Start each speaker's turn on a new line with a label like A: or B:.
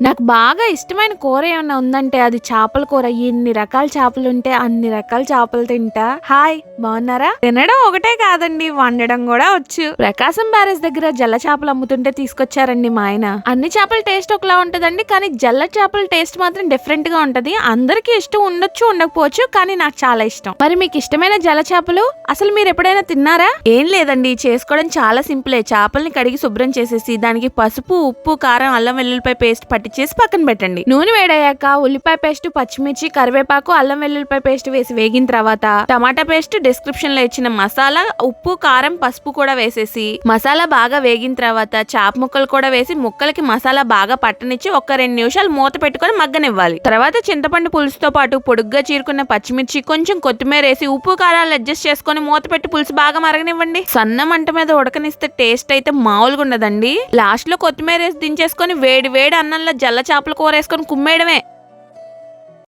A: నాకు బాగా ఇష్టమైన కూర ఏమన్నా ఉందంటే అది చేపల కూర. ఎన్ని రకాల చేపలు ఉంటే అన్ని రకాల చేపలు తింటా. హాయ్ బాగున్నారా? తినడం ఒకటే కాదండి వండడం కూడా వచ్చు. ప్రకాశం బ్యారేజ్ దగ్గర జల్ల చేపలు అమ్ముతుంటే తీసుకొచ్చారండి మా ఆయన. అన్ని చేపల టేస్ట్ ఒకలా ఉంటదండి కానీ జల్ల చేపల టేస్ట్ మాత్రం డిఫరెంట్గా ఉంటది. అందరికీ ఇష్టం ఉండొచ్చు ఉండకపోవచ్చు కానీ నాకు చాలా ఇష్టం. మరి మీకు ఇష్టమైన జల చేపలు? అసలు మీరు ఎప్పుడైనా తిన్నారా? ఏం లేదండి చేసుకోవడం చాలా సింపులే. చేపల్ని కడిగి శుభ్రం చేసేసి దానికి పసుపు ఉప్పు కారం అల్లం వెల్లుల్లిపై పేస్ట్ పట్టించేసి పక్కన పెట్టండి. నూనె వేడయ్యాక ఉల్లిపాయ పేస్ట్ పచ్చిమిర్చి కరివేపాకు అల్లం వెల్లుల్లిపాయ పేస్ట్ వేసి వేగిన తర్వాత టమాటా పేస్ట్ డిస్క్రిప్షన్లో ఇచ్చిన మసాలా ఉప్పు కారం పసుపు కూడా వేసేసి మసాలా బాగా వేగిన తర్వాత చాప ముక్కలు కూడా వేసి ముక్కలకి మసాలా బాగా పట్టనిచ్చి ఒక రెండు నిమిషాలు మూత పెట్టుకొని మగ్గనివ్వాలి. తర్వాత చింతపండు పులుసుతో పాటు పొడుగ్గా చీరుకున్న పచ్చిమిర్చి కొంచెం కొత్తిమీర వేసి ఉప్పు కారాలు అడ్జస్ట్ చేసుకొని మూత పెట్టి పులుసు బాగా మరగనివ్వండి. సన్న మంట మీద ఉడకనిస్తే టేస్ట్ అయితే మామూలుగా ఉండదండి లాస్ట్లో కొత్తిమీర వేసి దించేసుకొని వేడి వేడి అన్నంలో జల్ల చేపల కూర వేసుకొని కుమ్మేయడమే.